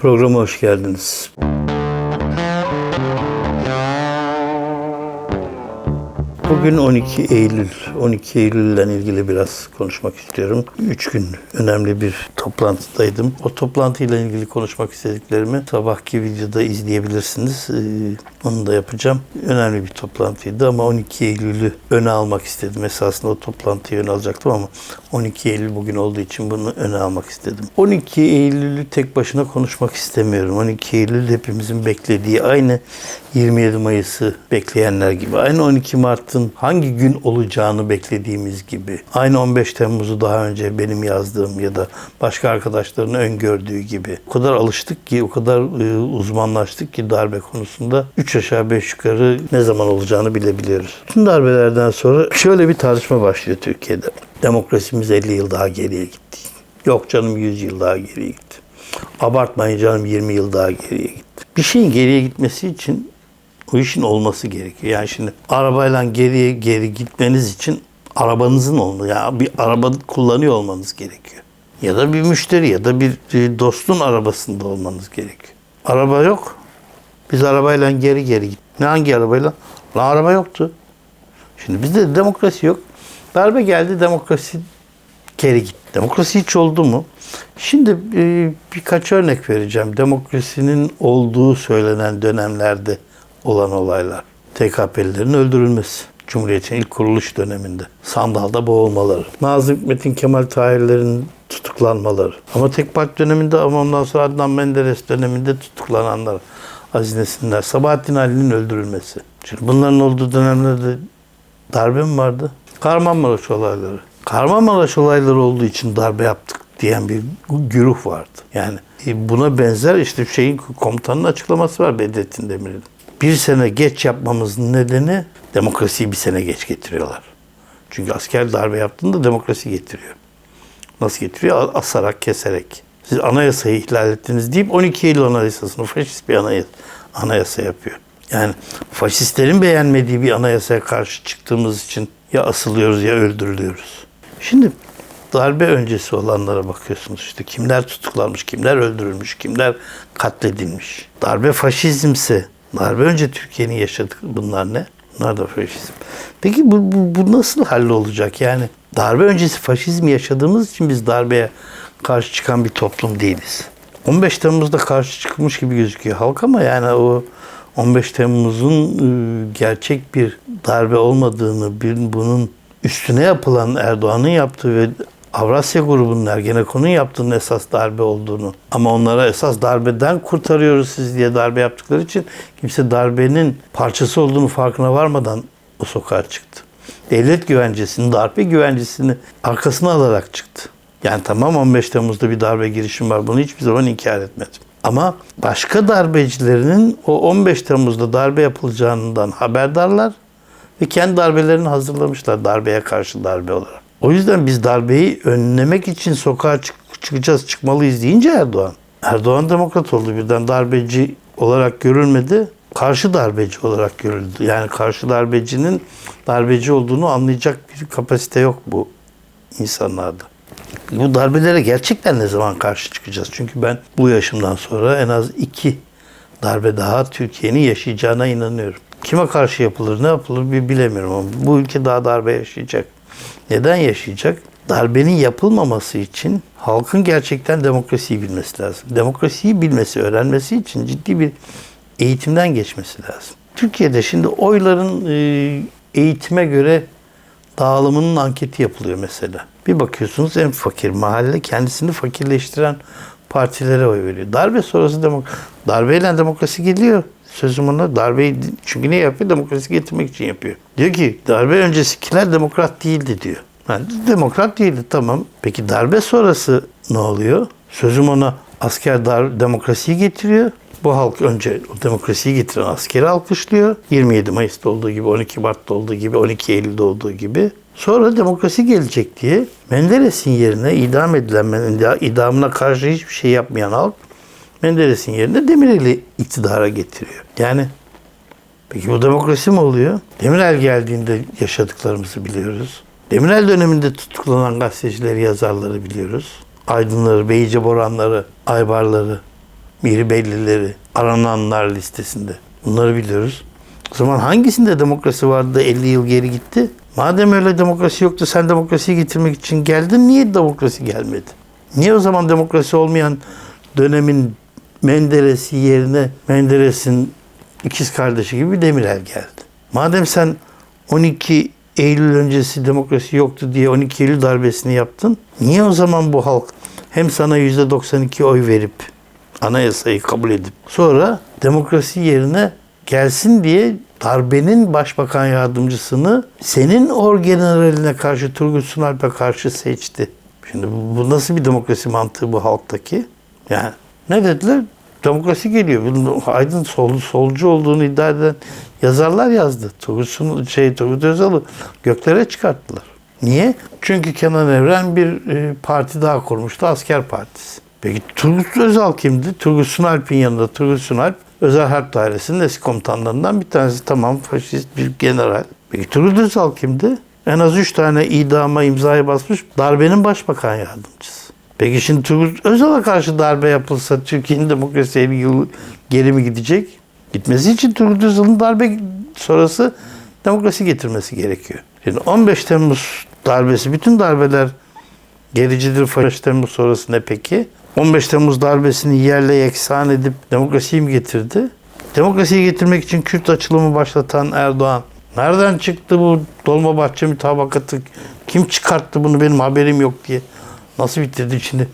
Programa hoş geldiniz. Bugün 12 Eylül. 12 Eylül ile ilgili biraz konuşmak istiyorum. Üç gün önemli bir toplantıdaydım. O toplantıyla ilgili konuşmak istediklerimi sabahki videoda izleyebilirsiniz. Ee, onu da yapacağım. Önemli bir toplantıydı ama 12 Eylül'ü öne almak istedim. Esasında o toplantıyı öne alacaktım ama 12 Eylül bugün olduğu için bunu öne almak istedim. 12 Eylül'ü tek başına konuşmak istemiyorum. 12 Eylül hepimizin beklediği aynı 27 Mayıs'ı bekleyenler gibi. Aynı 12 Mart'ın hangi gün olacağını beklediğimiz gibi. Aynı 15 Temmuz'u daha önce benim yazdığım ya da başka arkadaşların öngördüğü gibi. O kadar alıştık ki, o kadar e, uzmanlaştık ki darbe konusunda 3 aşağı 5 yukarı ne zaman olacağını bilebiliyoruz. Tüm darbelerden sonra şöyle bir tartışma başlıyor Türkiye'de. Demokrasimiz 50 yıl daha geriye gitti. Yok canım 100 yıl daha geriye gitti. Abartmayın canım 20 yıl daha geriye gitti. Bir şeyin geriye gitmesi için o işin olması gerekiyor. Yani şimdi arabayla geriye geri gitmeniz için arabanızın olması, yani bir araba kullanıyor olmanız gerekiyor. Ya da bir müşteri ya da bir dostun arabasında olmanız gerekiyor. Araba yok. Biz arabayla geri geri git. Ne hangi arabayla? Lan araba yoktu. Şimdi bizde demokrasi yok. Darbe geldi demokrasi geri gitti. Demokrasi hiç oldu mu? Şimdi e, birkaç örnek vereceğim. Demokrasinin olduğu söylenen dönemlerde olan olaylar. TKP'lilerin öldürülmesi. Cumhuriyet'in ilk kuruluş döneminde. Sandalda boğulmaları. Nazım Hikmet'in Kemal Tahirler'in tutuklanmaları. Ama tek parti döneminde ama ondan sonra Adnan Menderes döneminde tutuklananlar. Aziz Nesinler. Sabahattin Ali'nin öldürülmesi. Şimdi bunların olduğu dönemlerde darbe mi vardı? Kahramanmaraş olayları. Kahramanmaraş olayları olduğu için darbe yaptık diyen bir güruh vardı. Yani e, buna benzer işte şeyin komutanın açıklaması var Bedrettin Demirel'in. Bir sene geç yapmamızın nedeni demokrasiyi bir sene geç getiriyorlar. Çünkü asker darbe yaptığında demokrasi getiriyor. Nasıl getiriyor? Asarak, keserek. Siz anayasayı ihlal ettiniz deyip 12 Eylül Anayasası'nı faşist bir anayasa, anayasa yapıyor. Yani faşistlerin beğenmediği bir anayasaya karşı çıktığımız için ya asılıyoruz ya öldürülüyoruz. Şimdi darbe öncesi olanlara bakıyorsunuz işte kimler tutuklanmış, kimler öldürülmüş, kimler katledilmiş. Darbe faşizmse, darbe önce Türkiye'nin yaşadığı bunlar ne? Bunlar da faşizm. Peki bu, bu, bu nasıl hallolacak? Yani darbe öncesi faşizmi yaşadığımız için biz darbeye karşı çıkan bir toplum değiliz. 15 Temmuz'da karşı çıkmış gibi gözüküyor halk ama yani o 15 Temmuz'un gerçek bir darbe olmadığını, bunun üstüne yapılan Erdoğan'ın yaptığı ve Avrasya grubunun Ergenekon'un yaptığının esas darbe olduğunu ama onlara esas darbeden kurtarıyoruz siz diye darbe yaptıkları için kimse darbenin parçası olduğunu farkına varmadan o sokağa çıktı. Devlet güvencesini, darbe güvencesini arkasına alarak çıktı. Yani tamam 15 Temmuz'da bir darbe girişim var. Bunu hiçbir zaman inkar etmedim. Ama başka darbecilerinin o 15 Temmuz'da darbe yapılacağından haberdarlar ve kendi darbelerini hazırlamışlar darbeye karşı darbe olarak. O yüzden biz darbeyi önlemek için sokağa çık çıkacağız, çıkmalıyız deyince Erdoğan. Erdoğan demokrat oldu birden darbeci olarak görülmedi. Karşı darbeci olarak görüldü. Yani karşı darbecinin darbeci olduğunu anlayacak bir kapasite yok bu insanlarda. Bu darbelere gerçekten ne zaman karşı çıkacağız? Çünkü ben bu yaşımdan sonra en az iki darbe daha Türkiye'nin yaşayacağına inanıyorum. Kime karşı yapılır, ne yapılır bir bilemiyorum ama bu ülke daha darbe yaşayacak. Neden yaşayacak? Darbenin yapılmaması için halkın gerçekten demokrasiyi bilmesi lazım. Demokrasiyi bilmesi, öğrenmesi için ciddi bir eğitimden geçmesi lazım. Türkiye'de şimdi oyların eğitime göre dağılımının anketi yapılıyor mesela. Bir bakıyorsunuz en fakir mahalle kendisini fakirleştiren partilere oy veriyor. Darbe sonrası demok darbeyle demokrasi geliyor. Sözüm ona darbeyi çünkü ne yapıyor? Demokrasi getirmek için yapıyor. Diyor ki darbe öncesikiler demokrat değildi diyor. Yani demokrat değildi tamam. Peki darbe sonrası ne oluyor? Sözüm ona asker dar demokrasiyi getiriyor. Bu halk önce o demokrasiyi getiren askeri alkışlıyor. 27 Mayıs'ta olduğu gibi, 12 Mart'ta olduğu gibi, 12 Eylül'de olduğu gibi. Sonra demokrasi gelecek diye Menderes'in yerine idam edilen, idamına karşı hiçbir şey yapmayan halk Menderes'in yerine Demirel'i iktidara getiriyor. Yani peki bu demokrasi mi oluyor? Demirel geldiğinde yaşadıklarımızı biliyoruz. Demirel döneminde tutuklanan gazetecileri, yazarları biliyoruz. Aydınları, Beyce Boranları, Aybarları Miri bellileri, arananlar listesinde. Bunları biliyoruz. O zaman hangisinde demokrasi vardı da 50 yıl geri gitti? Madem öyle demokrasi yoktu sen demokrasiyi getirmek için geldin niye demokrasi gelmedi? Niye o zaman demokrasi olmayan dönemin Menderes'i yerine Menderes'in ikiz kardeşi gibi Demirel geldi? Madem sen 12 Eylül öncesi demokrasi yoktu diye 12 Eylül darbesini yaptın. Niye o zaman bu halk hem sana %92 oy verip anayasayı kabul edip sonra demokrasi yerine gelsin diye darbenin başbakan yardımcısını senin orgeneraline karşı Turgut Sunalp'e karşı seçti. Şimdi bu nasıl bir demokrasi mantığı bu halktaki? Yani ne dediler? Demokrasi geliyor. Aydın sol, solcu olduğunu iddia eden yazarlar yazdı. Turgut, Sun- şey, Turgut Özal'ı göklere çıkarttılar. Niye? Çünkü Kenan Evren bir e, parti daha kurmuştu. Asker Partisi. Peki Turgut Özal kimdi? Turgut Sunalp'in yanında Turgut Sunalp Özel Harp Dairesi'nin eski komutanlarından bir tanesi. Tamam faşist bir general. Peki Turgut Özal kimdi? En az üç tane idama imzayı basmış darbenin başbakan yardımcısı. Peki şimdi Turgut Özal'a karşı darbe yapılsa Türkiye'nin demokrasi 50 yıl geri mi gidecek? Gitmesi için Turgut Özal'ın darbe sonrası demokrasi getirmesi gerekiyor. Şimdi 15 Temmuz darbesi, bütün darbeler gericidir. 15 Temmuz sonrası ne peki? 15 Temmuz darbesini yerle yeksan edip demokrasiyi mi getirdi? Demokrasiyi getirmek için Kürt açılımı başlatan Erdoğan nereden çıktı bu Dolmabahçe mütabakatı? Kim çıkarttı bunu benim haberim yok diye. Nasıl bitirdi şimdi?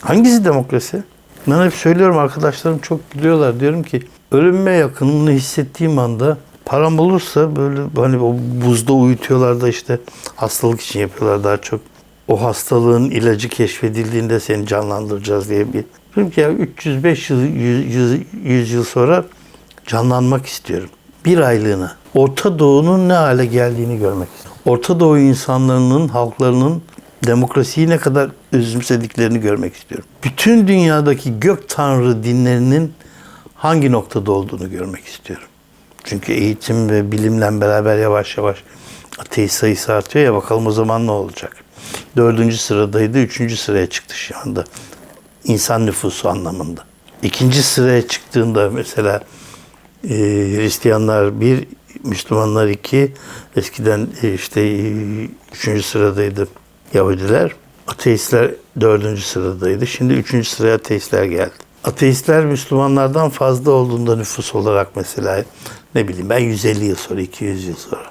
Hangisi demokrasi? Ben hep söylüyorum arkadaşlarım çok biliyorlar. Diyorum ki ölüme yakınını hissettiğim anda param olursa böyle hani o buzda uyutuyorlar da işte hastalık için yapıyorlar daha çok. O hastalığın ilacı keşfedildiğinde seni canlandıracağız diye bir. Diyorum ki ya 305 yıl, 100, 100, 100 yıl sonra canlanmak istiyorum. Bir aylığına. Orta Doğu'nun ne hale geldiğini görmek istiyorum. Orta Doğu insanlarının, halklarının demokrasiyi ne kadar özümsediklerini görmek istiyorum. Bütün dünyadaki gök tanrı dinlerinin hangi noktada olduğunu görmek istiyorum. Çünkü eğitim ve bilimle beraber yavaş yavaş ateist sayısı artıyor ya bakalım o zaman ne olacak. Dördüncü sıradaydı, üçüncü sıraya çıktı şu anda. İnsan nüfusu anlamında. İkinci sıraya çıktığında mesela e, Hristiyanlar bir, Müslümanlar iki, eskiden e, işte e, üçüncü sıradaydı Yahudiler. Ateistler dördüncü sıradaydı. Şimdi üçüncü sıraya ateistler geldi. Ateistler Müslümanlardan fazla olduğunda nüfus olarak mesela ne bileyim ben 150 yıl sonra, 200 yıl sonra.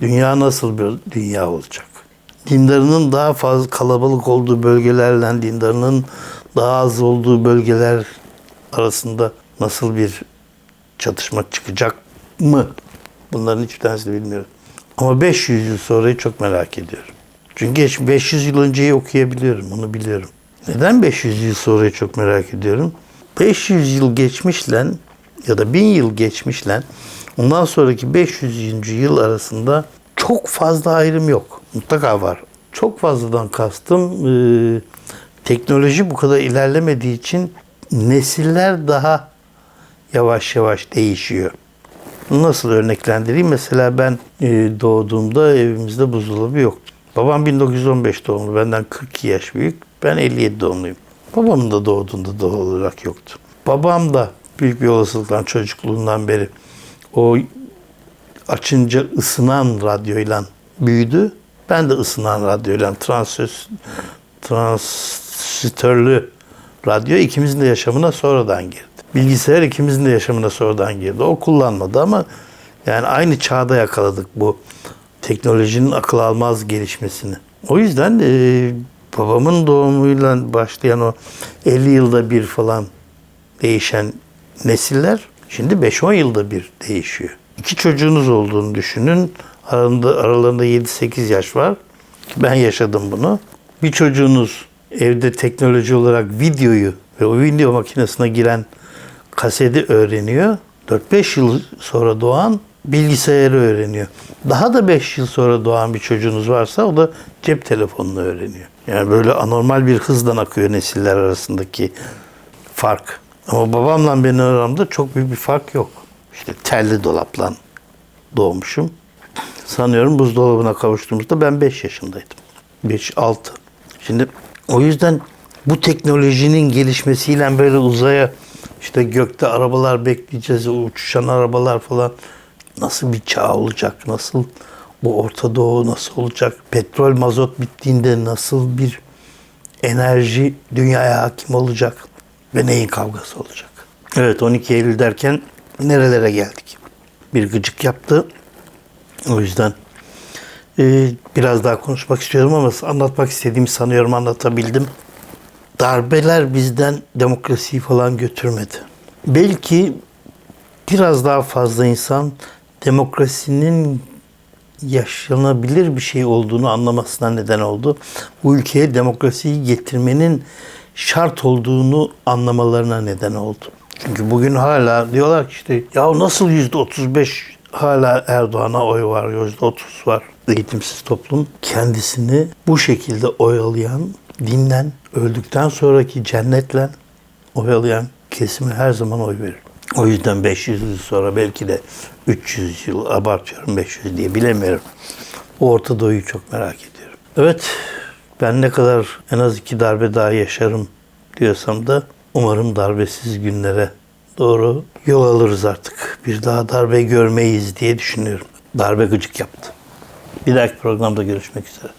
Dünya nasıl bir dünya olacak? Dindarının daha fazla kalabalık olduğu bölgelerle dindarının daha az olduğu bölgeler arasında nasıl bir çatışma çıkacak mı? Bunların hiçbir tanesini bilmiyorum. Ama 500 yıl sonrayı çok merak ediyorum. Çünkü geç- 500 yıl önceyi okuyabiliyorum, onu biliyorum. Neden 500 yıl sonrayı çok merak ediyorum? 500 yıl geçmişle ya da 1000 yıl geçmişle ondan sonraki 500. yıl arasında çok fazla ayrım yok. Mutlaka var. Çok fazladan kastım e, teknoloji bu kadar ilerlemediği için nesiller daha yavaş yavaş değişiyor. Nasıl örneklendireyim? Mesela ben e, doğduğumda evimizde buzdolabı yoktu. Babam 1915 doğumlu, benden 42 yaş büyük. Ben 57 doğumluyum. Babamın da doğduğunda doğal olarak yoktu. Babam da büyük bir olasılıkla çocukluğundan beri o açınca ısınan radyoyla büyüdü. Ben de ısınan radyoyla transöz, transistörlü radyo ikimizin de yaşamına sonradan girdi. Bilgisayar ikimizin de yaşamına sonradan girdi. O kullanmadı ama yani aynı çağda yakaladık bu teknolojinin akıl almaz gelişmesini. O yüzden e, babamın doğumuyla başlayan o 50 yılda bir falan değişen nesiller şimdi 5-10 yılda bir değişiyor. İki çocuğunuz olduğunu düşünün. Aralarında, aralarında 7-8 yaş var. Ben yaşadım bunu. Bir çocuğunuz evde teknoloji olarak videoyu ve o video makinesine giren kaseti öğreniyor. 4-5 yıl sonra doğan bilgisayarı öğreniyor. Daha da 5 yıl sonra doğan bir çocuğunuz varsa o da cep telefonunu öğreniyor. Yani böyle anormal bir hızdan akıyor nesiller arasındaki fark. Ama babamla benim aramda çok büyük bir fark yok. İşte telli dolapla doğmuşum. Sanıyorum buzdolabına kavuştuğumuzda ben 5 yaşındaydım. 5-6. Şimdi o yüzden bu teknolojinin gelişmesiyle böyle uzaya İşte gökte arabalar bekleyeceğiz, uçuşan arabalar falan. Nasıl bir çağ olacak? Nasıl bu Orta Doğu nasıl olacak? Petrol, mazot bittiğinde nasıl bir enerji dünyaya hakim olacak? Ve neyin kavgası olacak? Evet 12 Eylül derken nerelere geldik? Bir gıcık yaptı. O yüzden e, biraz daha konuşmak istiyorum ama anlatmak istediğimi sanıyorum anlatabildim. Darbeler bizden demokrasiyi falan götürmedi. Belki biraz daha fazla insan demokrasinin yaşanabilir bir şey olduğunu anlamasına neden oldu. Bu ülkeye demokrasiyi getirmenin şart olduğunu anlamalarına neden oldu. Çünkü bugün hala diyorlar ki işte ya nasıl yüzde 35 hala Erdoğan'a oy var, yüzde 30 var. Eğitimsiz toplum kendisini bu şekilde oyalayan, dinlen, öldükten sonraki cennetle oyalayan kesime her zaman oy verir. O yüzden 500 yıl sonra belki de 300 yıl abartıyorum 500 diye bilemiyorum. O Orta Doğu'yu çok merak ediyorum. Evet ben ne kadar en az iki darbe daha yaşarım diyorsam da umarım darbesiz günlere doğru yol alırız artık. Bir daha darbe görmeyiz diye düşünüyorum. Darbe gıcık yaptı. Bir dahaki programda görüşmek üzere.